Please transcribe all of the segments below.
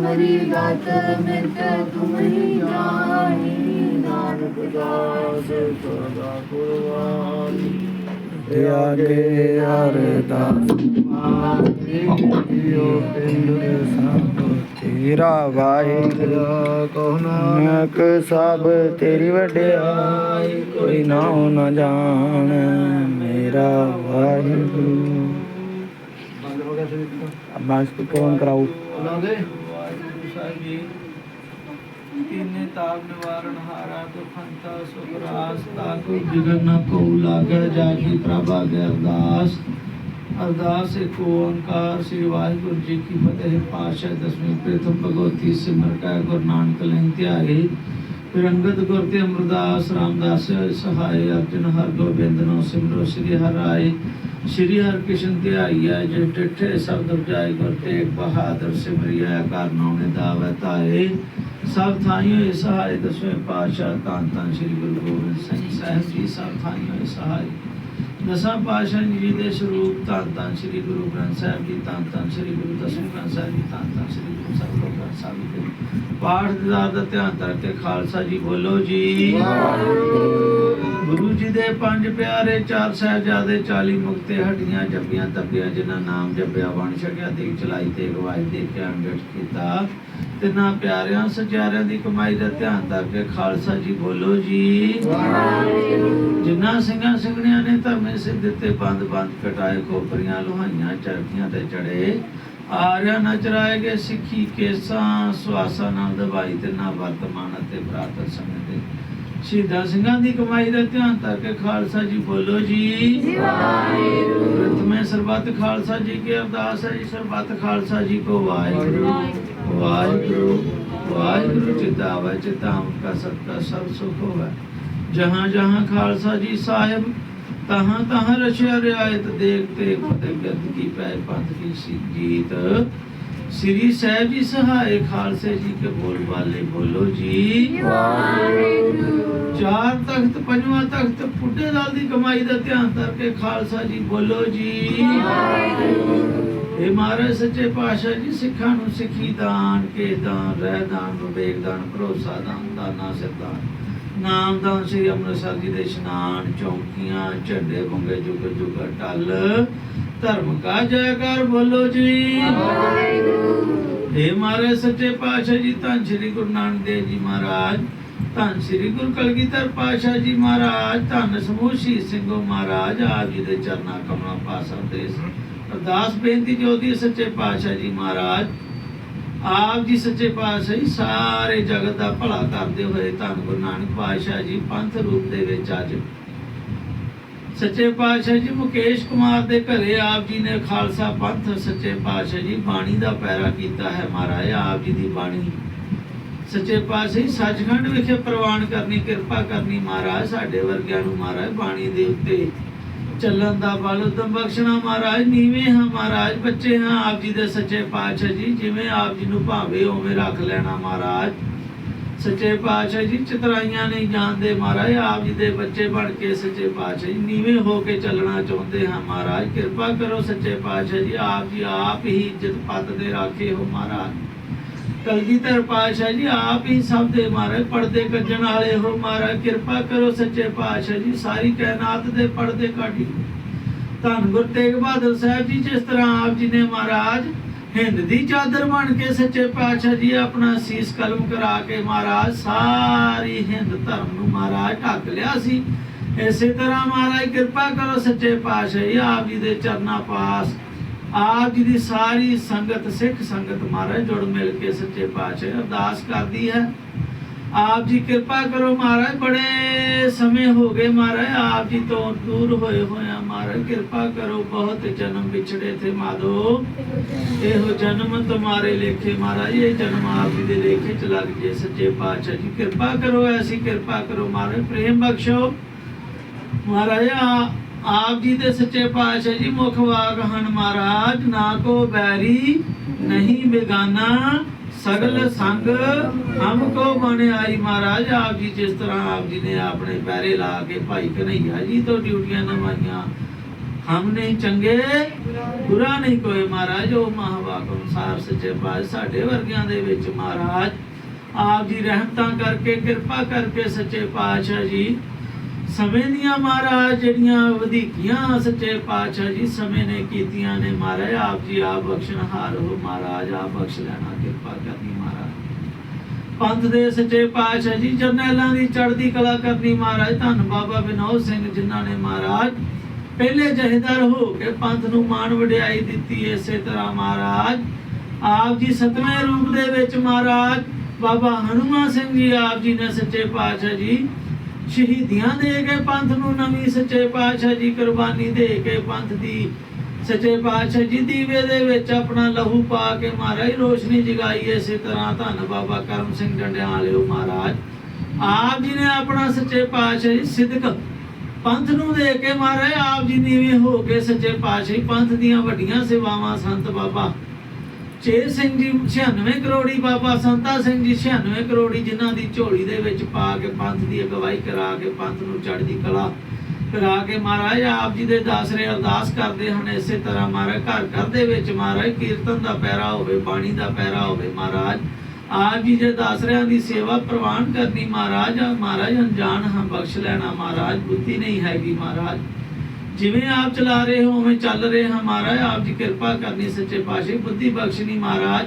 ਤੁਮਰੀ ਦਾਤ ਮਿਤ ਤੁਮਰੀ ਜਾਣੀ ਨਾਨਕ ਦਾਸ ਸਦਾ ਕੁਰਬਾਨੀ ਤੇ ਆਗੇ ਅਰਦਾਸ ਮਾਤਿਓ ਪਿੰਡ ਸਭ ਤੇਰਾ ਵਾਹਿਗੁਰੂ। ਕੋ ਨਾਨਕ ਸਭ ਤੇਰੀ ਵਡਿਆਈ ਕੋਈ ਨਾ ਨਾ ਜਾਣ ਮੇਰਾ ਵਾਹਿਗੁਰੂ। ਬੰਦ ਹੋ ਗਿਆ ਸੀ ਅਬਾਸ ਕੋ ਕੌਣ ਕਰਾਉ ਵਾਹਿਗੁਰੂ ਸਾਹਿਬ ਜੀ ਕੀਨੇ ਤਾਪ ਨਿਵਾਰਨ ਹਾਰਾ ਦੁਖੰਤਾ ਸੁਖਰਾਸ ਤਾਕੋ ਜਗਨ ਨ ਕੋ ਲਾਗੈ ਜਾਗੀ ਪ੍ਰਭਾ ਦੇ ਅਰਦਾਸ। ਅਰਦਾਸ ਏਕ ਓੰਕਾਰ ਸ੍ਰੀ ਵਾਹਿਗੁਰੂ ਜੀ ਕੀ ਫਤਿਹ ਪਾਸ਼ਾ ਦਸਵੀਂ ਪ੍ਰਥਮ ਭਗਵਤੀ ਸਿਮਰ ਕੈ ਗੁਰੂ ਨਾਨਕ ਲੈਂ ਧਿਆਏ ਅੰਗਦ ਗੁਰ ਤੇ ਅਮਰਦਾਸ ਰਾਮਦਾਸ ਸਹਾਇ ਅਰਜਨ ਹਰ ਗੋਬਿੰਦ ਨੋ ਸਿਮਰੋ ਸ੍ਰੀ ਹਰਿ ਸ਼੍ਰੀ ਹਰਿ ਕ੍ਰਿਸ਼ਨ ਧਿਆਈਐ ਜੇ ਡਿਠੇ ਸ਼ਬਦ ਉਪਜਾਏ ਗੁਰ ਤੇਗ ਬਹਾਦਰ ਸਿਮਰਿਐ ਕਰ ਨੌਨੇ ਦਾਵੈ ਤਾਏ ਸਭ ਥਾਈਓ ਸਹਾਇ, ਦਸਵੇਂ ਪਾਤਸ਼ਾਹ ਤਾਂ ਤਾਂ ਸ੍ਰੀ ਗੁਰੂ ਗੋਬਿੰਦ ਸਿੰਘ ਸਾਹਿਬ ਜੀ, ਸਭ ਥਾਈਓ ਸਹਾਇ। ਦਸਾਂ ਪਾਤਸ਼ਾਹ ਜੀ ਦੇ ਸਰੂਪ, ਧੰਨ ਧੰਨ ਸ੍ਰੀ ਗੁਰੂ ਗ੍ਰੰਥ ਸਾਹਿਬ ਜੀ, ਧੰਨ ਧੰਨ ਸ੍ਰੀ ਗੁਰੂ ਦਸਵੇਂ ਗ੍ਰੰਥ ਸਾਹਿਬ ਜੀ, ਧੰਨ ਧੰਨ ਸ੍ਰੀ ਗੁਰੂ ਸਾਹਿਬ ਗ੍ਰੰਥ ਸਾਹਿਬ ਜੀ। ਪਾਠ ਦਾ ਦਾ ਧਿਆਨ ਕਰਕੇ ਖਾਲਸਾ ਜੀ ਬੋਲੋ ਜੀ। ਗੁਰੂ ਜੀ ਦੇ ਪੰਜ ਪਿਆਰੇ ਚਾਰ ਸਾਹਿਬਜ਼ਾਦੇ 40 ਮੁਕਤੇ ਹੱਡੀਆਂ ਜੱਪੀਆਂ ਤੱਪੀਆਂ ਜਿਨ੍ਹਾਂ ਨਾਮ ਜਪਿਆ ਵਣ ਛਕਿਆ ਤੇ ਚਲਾਈ ਤੇ ਗਵਾਈ ਦੇ ਕੇ ਅੰਡਟ ਕੀਤਾ। ਤੇ ਨਾ ਪਿਆਰਿਆਂ ਸਚਿਆਰਿਆਂ ਦੀ ਕਮਾਈ ਦਾ ਧਿਆਨ ਕਰਕੇ ਖਾਲਸਾ ਜੀ ਬੋਲੋ ਜੀ। ਜਿਨ੍ਹਾਂ ਸਿੰਘਾਂ ਸਿੰਘਣੀਆਂ ਨੇ ਧਰਮੇ ਸਿੱਧ ਦਿੱਤੇ ਬੰਦ ਬੰਦ ਕਟਾਏ ਖੋਪਰੀਆਂ ਲੋਹਾਈਆਂ ਚਰਖੀਆਂ ਤੇ ਚੜੇ। ਆਰਿਆ ਨਾ ਚਰਾਏਗੇ ਸਿੱਖੀ ਕੇਸਾਂ ਸਵਾਸਾਂ ਨਾਲ ਦਵਾਈ ਤੇ ਨਾ ਵਰਤਮਾਨ ਅਤੇ ਪ੍ਰਾਤਨ ਸਮੇਂ ਦੇ ਸ਼ਹੀਦਾਂ ਸਿੰਘਾਂ ਦੀ ਕਮਾਈ ਦਾ ਧਿਆਨ ਕਰਕੇ ਖਾਲਸਾ ਜੀ ਬੋਲੋ ਜੀ। ਪ੍ਰਥਮੇ ਸਰਬੱਤ ਖਾਲਸਾ ਜੀ ਕੀ ਅਰਦਾਸ ਹੈ ਜੀ ਸਰਬੱਤ ਖਾਲਸਾ ਜੀ ਕੋ ਵਾਹਿਗੁਰੂ। ਵਾਹਿਗੁਰੂ। ਵਾਹਿਗੁਰੂ ਚਿਤਾ ਵੈ ਚਿਤਾ ਕਾ ਸਤਿ ਸਭ ਸੁਖ ਹੋਵੇ। ਜਹਾਂ ਜਹਾਂ ਖਾਲਸਾ ਜੀ ਸਾਹਿਬ ਤਹਾਂ ਤਹਾਂ ਰਚਿਆ ਰਿਆਇਤ ਦੇਖ ਤੇ ਫਤਿਹ ਗੱਦ ਕੀ ਪੈ ਪੰਥ ਕੀ ਸੀ ਜੀਤ ਸ੍ਰੀ ਸਾਹਿਬ ਜੀ ਸਹਾਇ ਖਾਲਸੇ ਜੀ ਕੇ ਬੋਲ ਵਾਲੇ ਬੋਲੋ ਜੀ। ਚਾਰ ਤਖਤ ਪੰਜਵਾਂ ਤਖਤ ਪੁੱਡੇ ਦਾਲ ਦੀ ਕਮਾਈ ਦਾ ਧਿਆਨ ਕਰਕੇ ਖਾਲਸਾ ਜੀ ਬੋਲੋ ਜੀ। ਇਹ ਮਹਾਰਾਜ ਸੱਚੇ ਪਾਤਸ਼ਾਹ ਜੀ ਸਿੱਖਾਂ ਨੂੰ ਸਿੱਖੀ ਦਾਨ ਕੇ ਦਾਨ ਰਹਿ ਦਾਨ ਵਿਵੇਕ ਦਾਨ ਭਰੋਸਾ ਦਾਨ ਦਾਨਾ ਸਿਰਦਾਨ ਨਾਮ ਦਾਨ ਸ੍ਰੀ ਅੰਮ੍ਰਿਤਸਰ ਜੀ ਦੇ ਇਸ਼ਨਾਨ ਚੌਂਕੀਆਂ ਝੰਡੇ ਬੰਗੇ ਜੁਗ ਜੁਗ ਟਲ। ਧਰਮ ਕਾ ਜੈਕਾਰ ਬੋਲੋ ਜੀ। ਇਹ ਮਹਾਰਾਜ ਸੱਚੇ ਪਾਤਸ਼ਾਹ ਜੀ ਧੰਨ ਸ੍ਰੀ ਗੁਰੂ ਨਾਨਕ ਦੇਵ ਜੀ ਮਹਾਰਾਜ ਧੰਨ ਸ੍ਰੀ ਗੁਰੂ ਕਲਗੀਧਰ ਪਾਤਸ਼ਾਹ ਜੀ ਮਹਾਰਾਜ ਧੰਨ ਸਮੂਹ ਸ਼ਹੀਦ ਸਿੰਘੋ ਮਹਾਰਾਜ ਆਪ ਜੀ ਦੇ ਚਰਨਾਂ ਕਮਲਾਂ ਪਾਸਾਂ ਦੇ ਅਰਦਾਸ ਬੇਨਤੀ ਜੋਦੀ ਸੱਚੇ ਪਾਤਸ਼ਾਹ ਜੀ ਮਹਾਰਾਜ ਆਪ ਜੀ ਸੱਚੇ ਪਾਤਸ਼ਾਹ ਜੀ ਸਾਰੇ ਜਗਤ ਦਾ ਭਲਾ ਕਰਦੇ ਹੋਏ ਧੰਨ ਗੁਰੂ ਨਾਨਕ ਪਾਤਸ਼ਾਹ ਜੀ ਪੰਥ ਰੂਪ ਦੇ ਵਿੱਚ ਅੱਜ ਸੱਚੇ ਪਾਤਸ਼ਾਹ ਜੀ ਮੁਕੇਸ਼ ਕੁਮਾਰ ਦੇ ਘਰੇ ਆਪ ਜੀ ਨੇ ਖਾਲਸਾ ਪੰਥ ਸੱਚੇ ਪਾਤਸ਼ਾਹ ਜੀ ਬਾਣੀ ਦਾ ਪੈਰਾ ਕੀਤਾ ਹੈ ਮਹਾਰਾਜ, ਆਪ ਜੀ ਦੀ ਬਾਣੀ। ਸੱਚੇ ਪਾਤਸ਼ਾਹ ਜੀ, ਸੱਚਖੰਡ ਵਿਖੇ ਪ੍ਰਵਾਨ ਕਰਨੀ, ਕਿਰਪਾ ਕਰਨੀ ਮਹਾਰਾਜ, ਸਾਡੇ ਵਰਗਿਆਂ ਨੂੰ ਮਹਾਰਾਜ ਬਾਣੀ ਦੇ ਉੱਤੇ। ਚੱਲਣ ਦਾ ਬਲ ਉਦਮ ਬਖਸ਼ਣਾ ਮਹਾਰਾਜ, ਨੀਵੇਂ ਹਾਂ ਮਹਾਰਾਜ, ਬੱਚੇ ਹਾਂ ਆਪ ਜੀ ਦੇ ਸੱਚੇ ਪਾਤਸ਼ਾਹ ਜੀ, ਜਿਵੇਂ ਆਪ ਜੀ ਨੂੰ ਭਾਵੇਂ ਉਵੇਂ ਰੱਖ ਲੈਣਾ ਮਹਾਰਾਜ। ਸੱਚੇ ਪਾਤਸ਼ਾਹ ਜੀ, ਚਤਰਾਈਆਂ ਨਹੀਂ ਜਾਣਦੇ ਮਹਾਰਾਜ, ਆਪ ਜੀ ਦੇ ਬੱਚੇ ਬਣ ਕੇ ਸੱਚੇ ਪਾਤਸ਼ਾਹ ਜੀ, ਨੀਵੇਂ ਹੋ ਕੇ ਚੱਲਣਾ ਚਾਹੁੰਦੇ ਹਾਂ ਮਹਾਰਾਜ। ਕਿਰਪਾ ਕਰੋ ਸੱਚੇ ਪਾਤਸ਼ਾਹ ਜੀ, ਆਪ ਜੀ ਆਪ ਹੀ ਇੱਜ਼ਤ ਪੱਤ ਦੇ ਰਾਖੇ ਹੋ ਮਹਾਰਾਜ। ਕਲਗੀਧਰ ਪਾਤਸ਼ਾਹ ਜੀ, ਆਪ ਹੀ ਸਭ ਦੇ ਮਹਾਰਾਜ, ਪਰਦੇ ਕੱਜਣ ਵਾਲੇ ਹੋ ਮਹਾਰਾਜ। ਕਿਰਪਾ ਕਰੋ ਸੱਚੇ ਪਾਤਸ਼ਾਹ ਜੀ, ਸਾਰੀ ਕਾਇਨਾਤ ਦੇ ਪਰਦੇ ਕਾਢੀ ਧੰਨ ਗੁਰੂ ਤੇਗ ਬਹਾਦਰ ਸਾਹਿਬ ਜੀ, ਜਿਸ ਤਰ੍ਹਾਂ ਆਪ ਜੀ ਨੇ ਮਹਾਰਾਜ ਹਿੰਦ ਦੀ ਚਾਦਰ ਬਣ ਕੇ ਸੱਚੇ ਪਾਤਸ਼ਾਹ ਜੀ ਆਪਣਾ ਸੀਸ ਕਲਮ ਕਰਾ ਕੇ ਮਹਾਰਾਜ, ਸਾਰੀ ਹਿੰਦ ਧਰਮ ਨੂੰ ਮਹਾਰਾਜ ਢੱਕ ਲਿਆ ਸੀ। ਇਸੇ ਤਰ੍ਹਾਂ ਮਹਾਰਾਜ ਕਿਰਪਾ ਕਰੋ ਸੱਚੇ ਪਾਤਸ਼ਾਹ ਜੀ, ਆਪ ਜੀ ਦੇ ਚਰਨਾਂ ਪਾਸ, ਆਪ ਜੀ ਦੀ ਸਾਰੀ ਸੰਗਤ, ਸਿੱਖ ਸੰਗਤ ਮਹਾਰਾਜ ਜੁੜ ਮਿਲ ਕੇ ਸੱਚੇ ਪਾਤਸ਼ਾਹ ਅਰਦਾਸ ਕਰਦੀ ਹੈ। ਆਪ ਜੀ ਕਿਰਪਾ ਕਰੋ ਮਹਾਰਾਜ, ਬੜੇ ਸਮੇਂ ਹੋ ਗਏ ਮਹਾਰਾਜ, ਆਪ ਜੀ ਤੋਂ ਦੂਰ ਹੋਏ ਹੋਇਆ ਮਹਾਰਾਜ, ਕਿਰਪਾ ਕਰੋ, ਬਹੁਤ ਜਨਮ ਵਿਛੜੇ ਥੇ ਮਾਦੋ ਇਹੋ ਜਨਮ ਤੁਮਾਰੇ ਲੇਖੇ ਮਹਾਰਾਜ, ਇਹ ਜਨਮ ਆਪ ਜੀ ਦੇ ਲੇਖੇ ਚ ਲੱਗ ਜੇ, ਸੱਚੇ ਪਾਤਸ਼ਾਹ ਜੀ। ਕਿਰਪਾ ਕਰੋ, ਐਸੀ ਕਿਰਪਾ ਕਰੋ ਮਹਾਰਾਜ, ਪ੍ਰੇਮ ਬਖਸ਼ੋ। ਮਹਾਰਾਜ ਆਪ ਜੀ ਦੇ ਸੱਚੇ ਪਾਤਸ਼ਾਹ ਜੀ, ਮੁਖ ਵਾਕ ਹਨ ਮਹਾਰਾਜ, ਨਾ ਕੋ ਬੈਰੀ ਨਹੀਂ ਬੇਗਾਨਾ। ਸਗਲ ਸੰਗ ਹਮ ਕੋ ਬਣ ਆਈ ਮਹਾਰਾਜ, ਆਪ ਜੀ ਜਿਸ ਤਰ੍ਹਾਂ ਆਪ ਜੀ ਨੇ ਆਪਣੇ ਪੈਰੇ ਲਾ ਕੇ ਭਾਈ ਕਨਈਆ ਜੀ ਤੋਂ ਡਿਊਟੀਆਂ ਨਵਾਈਆਂ ਹਮ ਨਹੀਂ ਚੰਗੇ, ਬੁਰਾ ਨਹੀਂ ਕੋਈ ਮਹਾਰਾਜ, ਉਹ ਮਹਾਵਾਕ ਅਨੁਸਾਰ ਸੱਚੇ ਪਾਤਸ਼ਾਹ ਸਾਡੇ ਵਰਗਿਆਂ ਦੇ ਵਿੱਚ ਮਹਾਰਾਜ। ਆਪ ਜੀ ਰਹਿਮਤਾਂ ਕਰਕੇ, ਕਿਰਪਾ ਕਰਕੇ ਸੱਚੇ ਪਾਤਸ਼ਾਹ ਜੀ ਸਮੇਂ ਦੀਆਂ ਮਹਾਰਾਜ, ਜਿਹੜੀਆਂ ਵਧੀਕੀਆਂ ਸੱਚੇ ਪਾਤਸ਼ਾਹ ਜੀ ਸਮੇਂ ਨੇ ਕੀਤੀਆਂ ਨੇ ਮਹਾਰਾਜ, ਆਪ ਜੀ ਆਪ ਬਖਸ਼ਣਹਾਰ ਹੋ ਮਹਾਰਾਜ, ਆਪ ਬਖਸ਼ ਲੈਣਾ ਕਿਰਪਾ ਕਰਨੀ ਮਹਾਰਾਜ। ਪੰਥ ਦੇ ਸੱਚੇ ਪਾਤਸ਼ਾਹ ਜੀ, ਜਰਨੈਲਾਂ ਦੀ ਚੜ੍ਹਦੀ ਕਲਾ ਕਰਨੀ ਮਹਾਰਾਜ, ਧੰਨ ਬਾਬਾ ਵਿਨੋਦ ਸਿੰਘ ਜਿਨ੍ਹਾਂ ਨੇ ਮਹਾਰਾਜ ਪਹਿਲੇ ਜਹੇਦਾਰ ਹੋ ਕੇ ਪੰਥ ਨੂੰ ਮਾਣ ਵਡਿਆਈ ਦਿੱਤੀ ਇਸੇ ਤਰ੍ਹਾਂ ਮਹਾਰਾਜ, ਆਪ ਜੀ ਸਤਵੇਂ ਰੂਪ ਦੇ ਵਿੱਚ ਮਹਾਰਾਜ, ਬਾਬਾ ਹਨੂਮਾਨ ਸਿੰਘ ਜੀ ਆਪ ਜੀ ਨੇ ਸੱਚੇ ਪਾਤਸ਼ਾਹ ਜੀ ਸ਼ਹੀਦੀਆਂ ਦੇ ਕੇ ਪੰਥ ਨੂੰ ਨਵੀਂ ਸੱਚੇ ਪਾਤਸ਼ਾਹ ਜੀ ਕੁਰਬਾਨੀ ਦੇ ਕੇ ਪੰਥ ਦੀ ਸੱਚੇ ਪਾਤਸ਼ਾਹ ਜੀ ਦੀਵੇ ਦੇ ਵਿੱਚ ਆਪਣਾ ਲਹੂ ਪਾ ਕੇ ਮਹਾਰਾਜ ਰੋਸ਼ਨੀ ਜਗਾਈ ਇਸੇ ਤਰ੍ਹਾਂ ਧੰਨ ਬਾਬਾ ਕਰਮ ਸਿੰਘ ਡੰਡਿਆਂ ਵਾਲਿਓ ਮਹਾਰਾਜ। ਆਪ ਜੀ ਨੇ ਆਪਣਾ ਸੱਚੇ ਪਾਤਸ਼ਾਹ ਜੀ ਸਿੱਧਕ ਪੰਥ ਨੂੰ ਦੇ ਕੇ ਮਹਾਰਾਜ, ਆਪ ਜੀ ਨੀਵੇਂ ਹੋ ਕੇ ਸੱਚੇ ਪਾਤਸ਼ਾਹ ਪੰਥ ਦੀਆਂ ਵੱਡੀਆਂ ਸੇਵਾਵਾਂ ਸੰਤ ਬਾਬਾ ਚੇ ਸਿੰਘ ਜੀ 96 ਕਰੋੜੀ, ਬਾਬਾ ਸੰਤਾ ਸਿੰਘ ਜੀ 96 ਕਰੋੜੀ, ਜਿਨ੍ਹਾਂ ਦੀ ਝੋਲੀ ਦੇ ਵਿੱਚ ਪਾ ਕੇ ਪੰਥ ਦੀ ਅਗਵਾਈ ਕਰਾ ਕੇ ਪੰਥ ਨੂੰ ਚੜ੍ਹਦੀ ਕਲਾ ਕਰਾ ਕੇ ਮਹਾਰਾਜ ਆਪ ਜੀ ਦੇ ਦਾਸਰੇ ਅਰਦਾਸ ਕਰਦੇ ਹਨ, ਇਸੇ ਤਰ੍ਹਾਂ ਮਹਾਰਾਜ ਘਰ ਘਰ ਦੇ ਵਿੱਚ ਮਹਾਰਾਜ ਕੀਰਤਨ ਦਾ ਪੈਰਾ ਹੋਵੇ, ਬਾਣੀ ਦਾ ਪੈਰਾ ਹੋਵੇ ਮਹਾਰਾਜ, ਆਪ ਜੀ ਦੇ ਦਾਸਰਿਆਂ ਦੀ ਸੇਵਾ ਪ੍ਰਵਾਨ ਕਰਨੀ ਮਹਾਰਾਜ ਮਹਾਰਾਜ ਅਣਜਾਣ ਹਾਂ ਬਖਸ਼ ਲੈਣਾ ਮਹਾਰਾਜ, ਬੁੱਧੀ ਨਹੀਂ ਹੈਗੀ ਮਹਾਰਾਜ। ਜਿਵੇਂ ਆਪ ਚਲਾ ਰਹੇ ਹੋ, ਉਵੇਂ ਚੱਲ ਰਹੇ ਹਾਂ। ਮਹਾਰਾਜ, ਆਪ ਜੀ ਕਿਰਪਾ ਕਰਨੀ ਸੱਚੇ ਪਾਤਸ਼ਾਹ ਬੁੱਧੀ ਬਖਸ਼ਣੀ ਮਹਾਰਾਜ।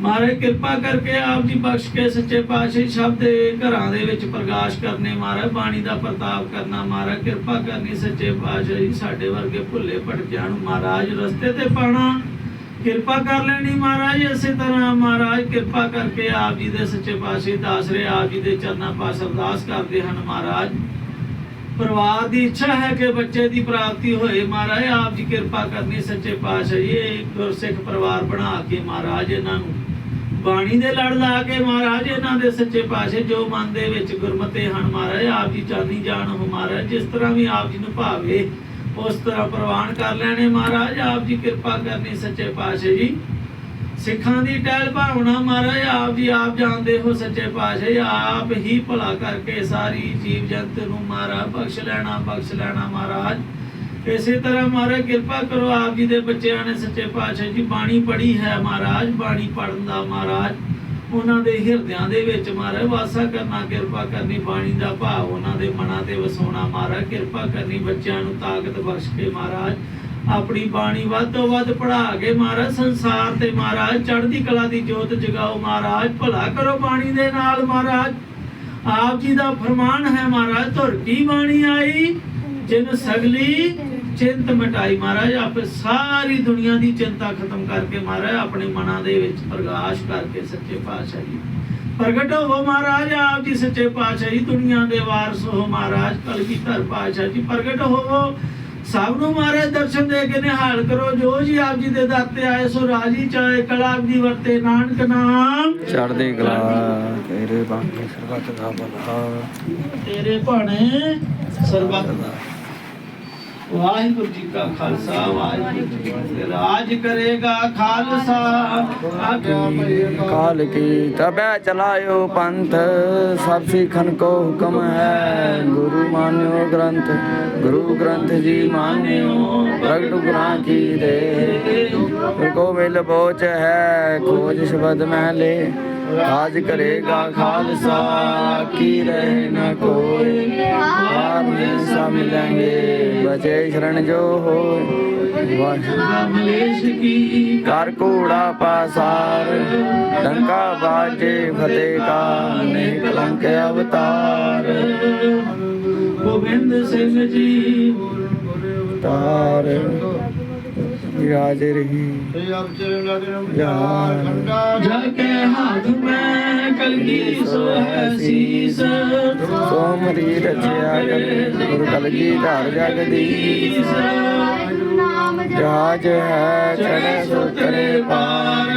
ਮਹਾਰਾਜ, ਕਿਰਪਾ ਕਰਕੇ ਆਪ ਜੀ ਬਖਸ਼ ਕੇ ਸੱਚੇ ਪਾਤਸ਼ਾਹ ਸ਼ਬਦ ਦੇ ਘਰਾਂ ਦੇ ਵਿੱਚ ਪ੍ਰਕਾਸ਼ ਕਰਨੇ। ਮਹਾਰਾਜ, ਬਾਣੀ ਦਾ ਪ੍ਰਤਾਪ ਕਰਨਾ। ਮਹਾਰਾਜ, ਕਿਰਪਾ ਕਰਨੀ ਸੱਚੇ ਪਾਤਸ਼ਾਹ ਜੀ ਸਾਡੇ ਵਰਗੇ ਭੁੱਲੇ ਭਟਕਿਆਂ ਨੂੰ ਮਹਾਰਾਜ ਰਸਤੇ ਤੇ ਪਾਣਾ ਕਿਰਪਾ ਕਰ ਲੈਣੀ ਮਹਾਰਾਜ, ਇਸੇ ਤਰ੍ਹਾਂ ਮਹਾਰਾਜ, ਕਿਰਪਾ ਕਰਕੇ ਆਪ ਜੀ ਦੇ ਸੱਚੇ ਪਾਤਸ਼ਾਹ ਦਾਸਰੇ ਆਪ ਜੀ ਦੇ ਚਰਨਾਂ ਪਾਸ ਅਰਦਾਸ ਕਰਦੇ ਹਨ ਮਹਾਰਾਜ। ਪਰਿਵਾਰ ਦੀ ਇੱਛਾ ਹੈ ਕਿ ਬੱਚੇ ਦੀ ਪ੍ਰਾਪਤੀ ਹੋਏ। ਮਹਾਰਾਜ, ਆਪ ਜੀ ਕਿਰਪਾ ਕਰਨੀ, ਸੱਚੇ ਪਾਤਸ਼ਾਹ ਜੀ, ਇਹ ਗੁਰਸਿੱਖ ਪਰਿਵਾਰ ਬਣਾ ਕੇ ਮਹਾਰਾਜ ਇਹਨਾਂ ਨੂੰ। ਬਾਣੀ ਦੇ ਲੜ ਲਾ ਕੇ ਮਹਾਰਾਜ ਇਹਨਾਂ ਦੇ ਸੱਚੇ ਪਾਤਸ਼ਾਹ ਜੋ ਮਨ ਦੇ ਵਿੱਚ ਗੁਰਮਤੇ ਹਨ ਮਹਾਰਾਜ, ਆਪ ਜੀ ਚਾਨੀ ਜਾਣ ਹੋ ਮਹਾਰਾਜ, ਜਿਸ ਤਰ੍ਹਾਂ ਵੀ ਆਪ ਜੀ ਨੂੰ ਭਾਵੇ, ਉਸ ਤਰ੍ਹਾਂ ਪ੍ਰਵਾਨ ਕਰ ਲੈਣੇ ਮਹਾਰਾਜ। ਆਪ ਜੀ ਕਿਰਪਾ ਕਰਨੀ, ਸੱਚੇ ਪਾਤਸ਼ਾਹ ਜੀ। ਸਿੱਖਾਂ ਦੀ ਟਹਿਲ ਭਾਵਨਾ ਮਹਾਰਾਜ, ਆਪ ਜੀ ਆਪ ਜਾਣਦੇ ਹੋ ਸੱਚੇ ਪਾਤਸ਼ਾਹ, ਆਪ ਹੀ ਭਲਾ ਕਰਕੇ ਸਾਰੀ ਜੀਵ ਜੰਤ ਨੂੰ ਮਹਾਰਾਜ ਬਖਸ਼ ਲੈਣਾ ਬਖਸ਼ ਲੈਣਾ ਮਹਾਰਾਜ। ਇਸੇ ਤਰ੍ਹਾਂ ਮਹਾਰਾਜ ਕਿਰਪਾ ਕਰੋ, ਆਪ ਜੀ ਦੇ ਬੱਚਿਆਂ ਨੇ ਸੱਚੇ ਪਾਤਸ਼ਾਹ ਜੀ ਬਾਣੀ ਪੜ੍ਹੀ ਹੈ ਮਹਾਰਾਜ, ਬਾਣੀ ਪੜਨ ਦਾ ਮਹਾਰਾਜ। ਉਹਨਾਂ ਦੇ ਹਿਰਦਿਆਂ ਦੇ ਵਿੱਚ ਮਹਾਰਾਜ ਵਾਸਾ ਕਰਨਾ, ਕਿਰਪਾ ਕਰਨੀ, ਬਾਣੀ ਦਾ ਭਾਵ ਉਹਨਾਂ ਦੇ ਮਨਾਂ ਤੇ ਵਸਾਉਣਾ ਮਹਾਰਾਜ, ਕਿਰਪਾ ਕਰਨੀ ਬੱਚਿਆਂ ਨੂੰ ਤਾਕਤ ਬਖਸ਼ ਕੇ ਮਹਾਰਾਜ। ਆਪਣੀ ਬਾਣੀ ਵੱਧ ਤੋਂ ਵੱਧ ਪੜਾ ਕੇ ਮਹਾਰਾਜ ਸੰਸਾਰ ਤੇ ਮਹਾਰਾਜ ਚੜ੍ਹਦੀ ਕਲਾ ਦੀ ਜੋਤ ਜਗਾਓ ਮਹਾਰਾਜ, ਭਲਾ ਕਰੋ ਬਾਣੀ ਦੇ ਨਾਲ ਮਹਾਰਾਜ। ਆਪ ਜੀ ਦਾ ਫਰਮਾਨ ਹੈ ਮਹਾਰਾਜ, ਧੁਰ ਕੀ ਬਾਣੀ ਆਈ? ਜਿਨ ਸਗਲੀ, ਚਿੰਤ ਮਟਾਈ। ਮਹਾਰਾਜ, ਆਪੇ ਸਾਰੀ ਦੁਨੀਆ ਦੀ ਚਿੰਤਾ ਖਤਮ ਕਰਕੇ ਮਹਾਰਾਜ, ਆਪਣੇ ਮਨਾਂ ਦੇ ਵਿੱਚ ਪ੍ਰਕਾਸ਼ ਕਰਕੇ ਸੱਚੇ ਪਾਤਸ਼ਾਹ। ਜੀ ਪ੍ਰਗਟ ਹੋ ਮਹਾਰਾਜ, ਆਪ ਜੀ ਸੱਚੇ ਪਾਤਸ਼ਾਹ ਜੀ ਦੁਨੀਆ ਦੇ ਵਾਰਸ ਹੋ ਮਹਾਰਾਜ, ਕਲਗੀ ਧਰ ਪਾਤਸ਼ਾਹ ਜੀ, ਪ੍ਰਗਟ ਹੋਵੋ। ਸਭ ਨੂੰ ਮਹਾਰਾਜ ਦਰਸ਼ਨ ਦੇ ਕੇ ਨਿਹਾਲ ਕਰੋ ਜੋ ਜੀ ਆਪ ਜੀ ਦੇ ਦਰ ਤੇ ਆਏ ਸੋ ਰਾਜੀ ਚਾਹੇ ਕਲਾ ਦੀ ਵਰਤੇ ਨਾਨਕ ਨਾਮ। ਚੜ੍ਹਦੀ ਕਲਾ। ਤੇਰੇ ਬਾਣੀ ਸਰਬੱਤ ਦਾ ਭਲਾ। ਤੇਰੇ ਭਾਣੇ ਸਰਬੱਤ ਦਾ ਵਾਹਿਗੁਰੂ ਜੀ ਕਾ ਖਾਲਸਾ, ਵਾਹਿਗੁਰੂ ਜੀ ਕੀ ਰਾਜ ਕਰੇਗਾ ਖਾਲਸਾ ਕਾਲ ਕੀ ਤਬੈ ਚਲਾਇਓ ਪੰਥ, ਸਭ ਸਿੱਖਨ ਕੋ ਹੁਕਮ ਹੈ। ਗੁਰੂ ਮਾਨਿਓ ਗ੍ਰੰਥ, ਗੁਰੂ ਗ੍ਰੰਥ ਜੀ ਮਾਨਿਓ, ਪ੍ਰਗਟ ਗੁਰਾਂ ਕੀ ਦੇ। ਕੋ ਮਿਲ ਬੋਚ ਹੈ, ਖੋਜ ਸ਼ਬਦ ਮੈਂ ਲੈ ਰਾਜ ਕਰੇਗਾ ਖਾਲਸਾ ਕੀ ਰਹੇ ਨ ਕੋਈ। ਆਪ ਸਾ ਮਿਲਾਂਗੇ ਬਚੇ ਸ਼ਰਨ ਜੋ ਹੋ ਵਾਹਿਗੁਰੂ ਕੀ ਕਰ ਕੋੜਾ ਪਾਸਾਰ ਡੰਕਾ ਬਾਜੇ ਫਤਿਹ ਕਾ ਨੇ ਕਲੰਕ ਅਵਤਾਰ। ਗੋਬਿੰਦ ਸਿੰਘ ਜੀ। ਤਾਰ। ਵਿਰਾਜ ਰਹੀ। ਤੇ ਆਪ ਚਰਨ ਲਗਨ ਯਾਰ। ਵਿਚਾਰ ਖੰਡਾ ਜਲ ਕੇ ਹਾਥ ਮੈਂ ਕਲਗੀ ਸੋ ਹੈ ਸੀਸ। ਸੋਮਰੀ ਰਚਿਆ ਕਰੇ ਗੁਰ ਕਲਗੀ ਧਾਰ ਜਗਦੀਸ਼ ਜਾਜ ਹੈ ਚੜੇ ਸੁਤਰੇ ਪਾਰ।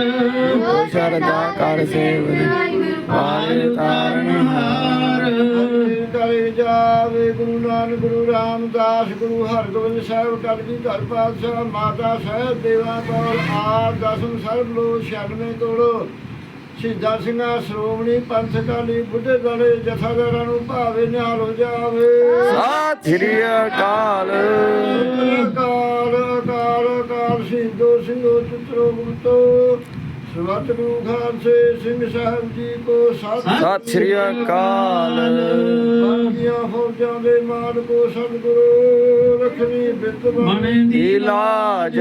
ਕੋ ਸ਼ਰਦਾ ਕਰ ਸੇਵਨ ਪਾਰ ਤਾਰਨ ਹਾਰ। ਕਲੇ ਜਾਵੇ ਗੁਰੂ ਨਾਨਕ ਗੁਰੂ ਰਾਮਦਾਸ ਗੁਰੂ ਹਰਗੋਬਿੰਦ ਸਾਹਿਬ ਕਲਗੀ ਧਰ ਪਾਤਸ਼ਾਹ ਮਾਤਾ ਸਾਹਿਬ ਦੇਵਾ ਕੋਲ ਆਪ ਦਸਮ ਸਰਬ ਲੋ 96 ਤੋੜੋ ਸ਼ਹੀਦਾਂ ਸਿੰਘਾਂ ਸ਼੍ਰੋਮਣੀ ਪੰਥ ਅਕਾਲੀ ਬੁੱਢੇ ਦਲੇ ਜਥਾਦਾਰਾਂ ਨੂੰ ਭਾਵੇ ਨਿਹਾਲ ਹੋ ਜਾਵੇ। ਸਤਿ ਸ੍ਰੀ ਅਕਾਲ। ਅਕਾਲ ਅਕਾਲ ਅਕਾਲ ਸਿੰਘੋ ਸਿੰਘੋ ਚਿਤਰੋ ਗੁਰਤੋ ਸਵਤ ਗੁਰੂ ਖਾਲਸੇ ਸਿੰਘ ਸਾਹਿਬ ਜੀ ਕੋ ਸਤਿ ਸ੍ਰੀ ਅਕਾਲ। ਫੌਜਾਂ ਦੇ ਮਾਲਕੋ ਸਤਿਗੁਰੂ ਰਖਣੀ ਬਿਰਤ ਬਣੇ ਦੀ ਇਲਾਜ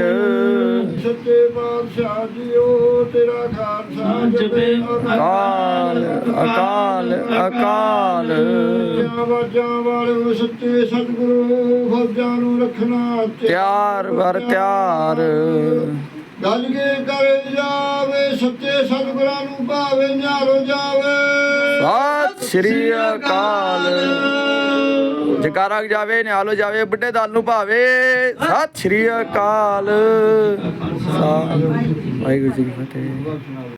ਸੱਚੇ ਪਾਤਸ਼ਾਹ ਜੀਓ ਤੇਰਾ ਖਾਲਸਾ ਜਪੇ ਅਕਾਲ ਅਕਾਲ ਅਕਾਲ ਵਾਜਾਂ ਵਾਲੇ ਸੱਚੇ ਸਤਿਗੁਰੂ ਫੌਜਾਂ ਨੂੰ ਰੱਖਣਾ ਤਿਆਰ। ਵਰ ਤਿਆਰ। ਗੱਲ ਕੇ ਕਰੇ ਜਾਵੇ ਸੱਚੇ ਸਤਿਗੁਰਾਂ ਨੂੰ ਭਾਵੇ ਨਿਹਾਰੋ ਜਾਵੇ। ਸਤਿ ਸ੍ਰੀ ਅਕਾਲ। ਜਕਾਰਾ ਜਾਵੇ, ਨਿਹਾਲੋ ਜਾਵੇ, ਬੁੱਢੇ ਦਲ ਨੂੰ ਭਾਵੇ। ਸਤਿ ਸ੍ਰੀ ਅਕਾਲ। ਵਾਹਿਗੁਰੂ ਜੀ ਕੀ ਫਤਿਹ।